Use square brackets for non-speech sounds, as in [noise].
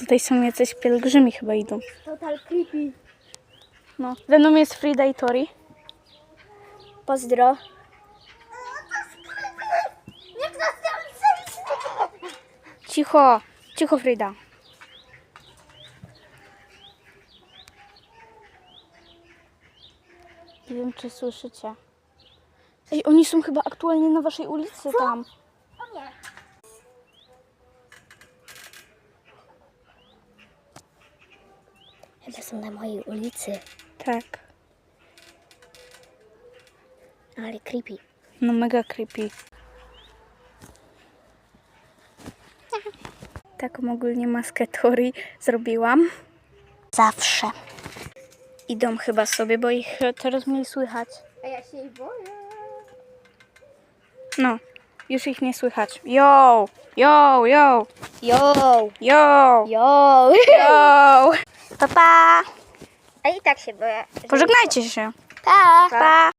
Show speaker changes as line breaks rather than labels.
Tutaj są jacyś pielgrzymi chyba idą.
Total creepy.
No. Ze jest Frida i Tori.
Pozdro.
Cicho, cicho Frida. Nie wiem, czy słyszycie. Ej, oni są chyba aktualnie na waszej ulicy tam.
O nie. Chyba są na mojej ulicy.
Tak.
Ale creepy.
No mega creepy. Taką ogólnie maskę Tori zrobiłam.
Zawsze.
Idą chyba sobie, bo ich teraz mniej słychać.
A ja się jej boję.
No, już ich nie słychać. Yo, yo, yo,
Yo!
yo,
Yo!
yo. [laughs] Pa, pa.
A i tak się boję.
Pożegnajcie się.
Pa!
Pa.